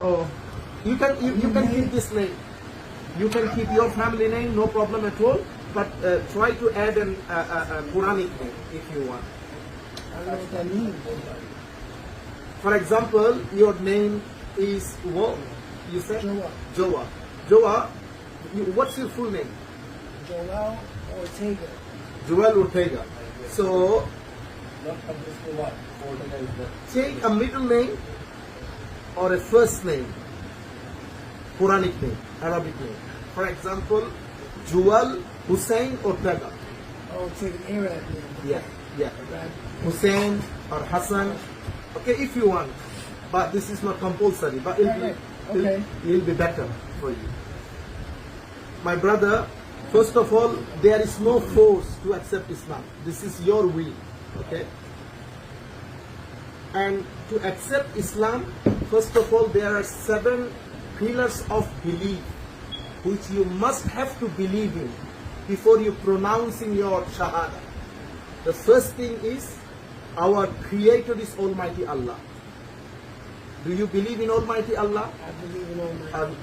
Oh, you can you, you can keep this name. You can keep your family name, no problem at all. But uh, try to add an uh, uh, Quranic name if you want. I don't know what that means. For example, your name is what? You said Joa. Joa. Joa. You, what's your full name? Joel Ortega. Joel Ortega. So take a middle name or a first name, Quranic name, Arabic name. For example, Joel Hussein or Ortega. Oh, take an Arab name. Yeah, yeah. Right. Hussein or Hassan. Okay, if you want. But this is not compulsory. But it'll be, Right, it'll- it'll be better for you. My brother, first of all, there is no force to accept Islam. This is your will. Okay? And to accept Islam, first of all, there are seven pillars of belief which you must have to believe in before you pronouncing your Shahada. The first thing is our Creator is Almighty Allah. Do you believe in Almighty Allah? I believe in my Um,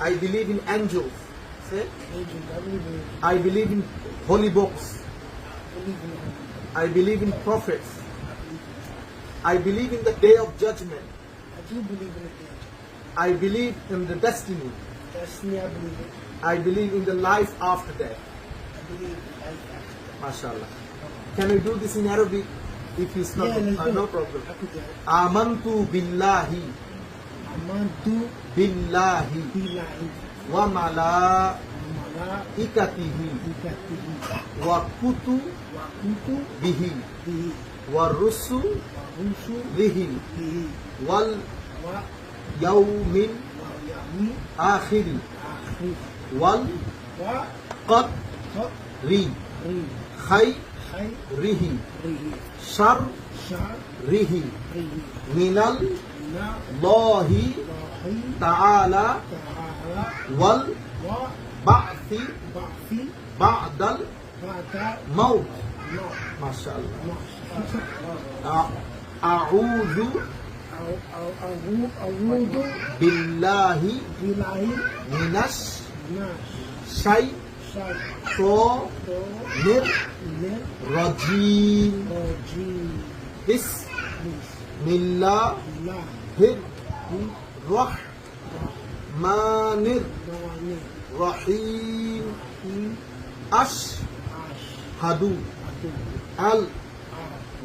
I believe in angels. Say, agents. I believe in I believe in holy books. I believe in. I believe in prophets. I believe in the day of judgment. I do believe in the. I believe in the destiny. Destiny, I believe it. I believe in the life after death. I believe in life after. MashaAllah. Can we do this in Arabic? If it's not, Yeah, uh, no problem. I could do it. Amantu billahi Amantu billahi billahi wa mala malaikatihi ikatihi wa kutu wa kuntu bihi bihi wa rusu wa rusu bihi bihi واليوم الآخر. والقدر خيره. شره. من الله تعالى. والبعث بعد الموت. ما شاء الله. أعوذ minal na Allahi lahi ta'ala ta'ala wal wa ba'thi ba'fi ba'dal ba'da maut ma MashaAllah ma A- A'udhu أعوذ billahi بالله minash من shaytanir الشيطان rajim الرجيم Bismillahir الله Rahmanir الرحمن Rahim الرحيم Ashhadu أشهد al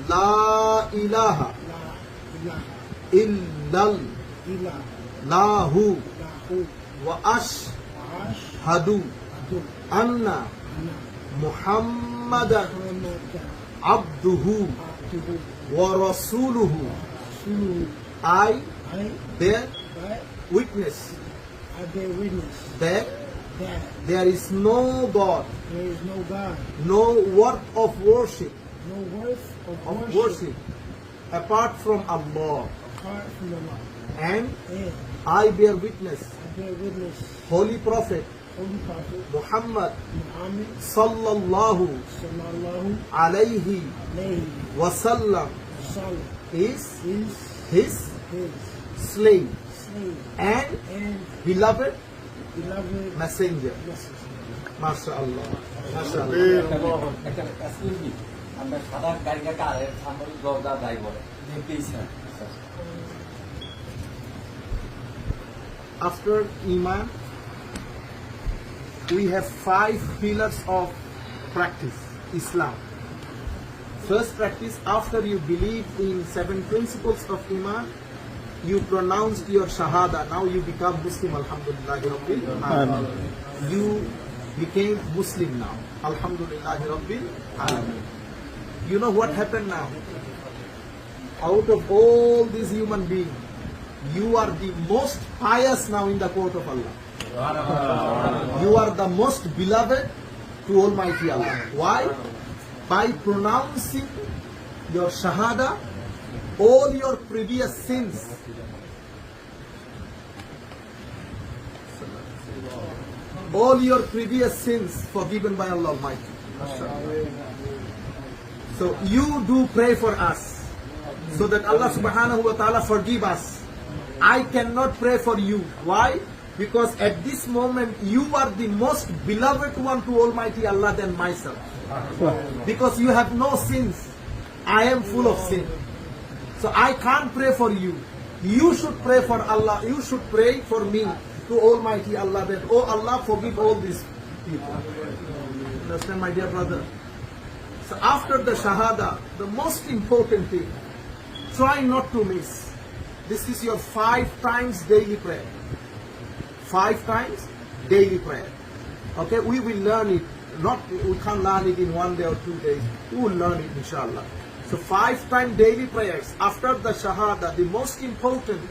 la ilaha لا إله ইল্লাল লাহু ওয়া আশহাদু আন্না মুহাম্মাদান আবদুহু ওয়া রাসূলুহু I bear witness that there is no God, there is no God, no worth of worship, no worth of, of worship. worship apart from Allah. And I bear witness. Holy Prophet. Muhammad sallallahu alayhi wasallam is his slave and and beloved messenger. MashaAllah. MashaAllah. আমরা সাদা গাড়ি গাড়ি সামরিক জবদার দায় বলে যে পেয়েছিলাম After Iman, we have five pillars of practice, Islam. First practice, after you believe in seven principles of Iman, you pronounced your Shahada. Now you become Muslim, Alhamdulillah. You became Muslim now. Alhamdulillah You know what happened now? Out of all these human beings, you are the most pious now in the court of Allah. You are the most beloved to Almighty Allah. Why? By pronouncing your Shahada, all your previous sins. All your previous sins forgiven by Allah Almighty. So you do pray for us so that Allah subhanahu wa ta'ala forgive us I cannot pray for you. Why? Because at this moment you are the most beloved one to Almighty Allah than myself. Because you have no sins. I am full of sin. So I can't pray for you. You should pray for Allah. You should pray for me to Almighty Allah that, oh Allah, forgive all these people. Understand, my dear brother? So after the Shahada, the most important thing, try not to miss. This is your five times daily prayer. Five times daily prayer. Okay, we will learn it. Not we can't learn it in one day or two days. We will learn it inshallah. So five time daily prayers after the Shahada, the most important,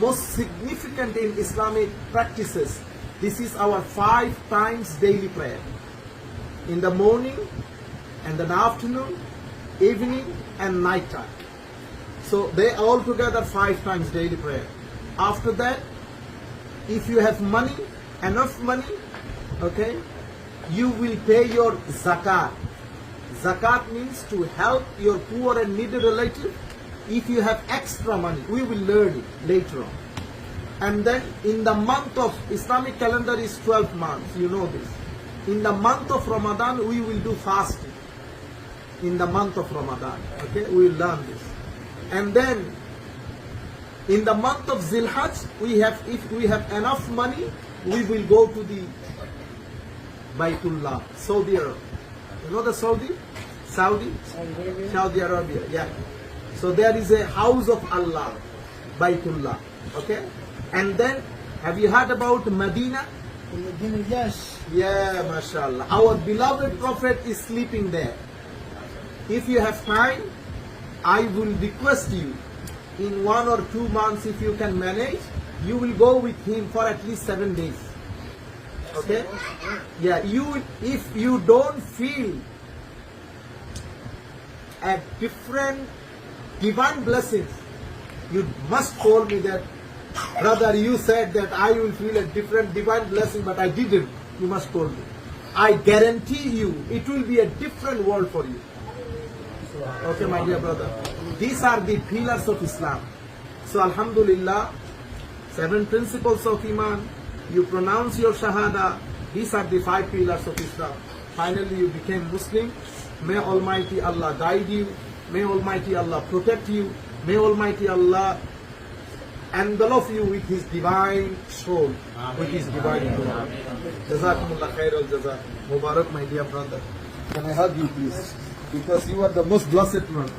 most significant in Islamic practices. This is our five times daily prayer. In the morning, and then afternoon, evening, and night time. So they all together five times daily prayer. After that, if you have money, enough money, okay, you will pay your zakat. Zakat means to help your poor and needy relative. If you have extra money, we will learn it later on. And then in the month of Islamic calendar is 12 months, you know this. In the month of Ramadan, we will do fasting. In the month of Ramadan, okay, we will learn this. And then in the month of Zilhaj, we have if we have enough money, we will go to the Baitullah, Saudi Arabia. You know the Saudi? Saudi? Saudi Arabia. Saudi Arabia, yeah. So there is a house of Allah, Baitullah. Okay? And then, have you heard about Medina? In Medina, yes. Yeah, mashallah. Our beloved Prophet is sleeping there. If you have time, I will request you, in one or two months, if you can manage, you will go with him for at least seven days. Okay? Yeah, you if you don't feel a different divine blessings, you must call me that brother you said that I will feel a different divine blessing but I didn't. You must call me. I guarantee you it will be a different world for you. Okay, my dear brother. These are the pillars of Islam. So Alhamdulillah, seven principles of Iman, you pronounce your Shahada, these are the five pillars of Islam. Finally, you became Muslim. May Almighty Allah guide you. May Almighty Allah protect you. May Almighty Allah envelop you with His divine soul, with His divine soul. Jazakumullah khair al jazak. Mubarak, my dear brother. Can I hug you, please? Because you are the most blessed one.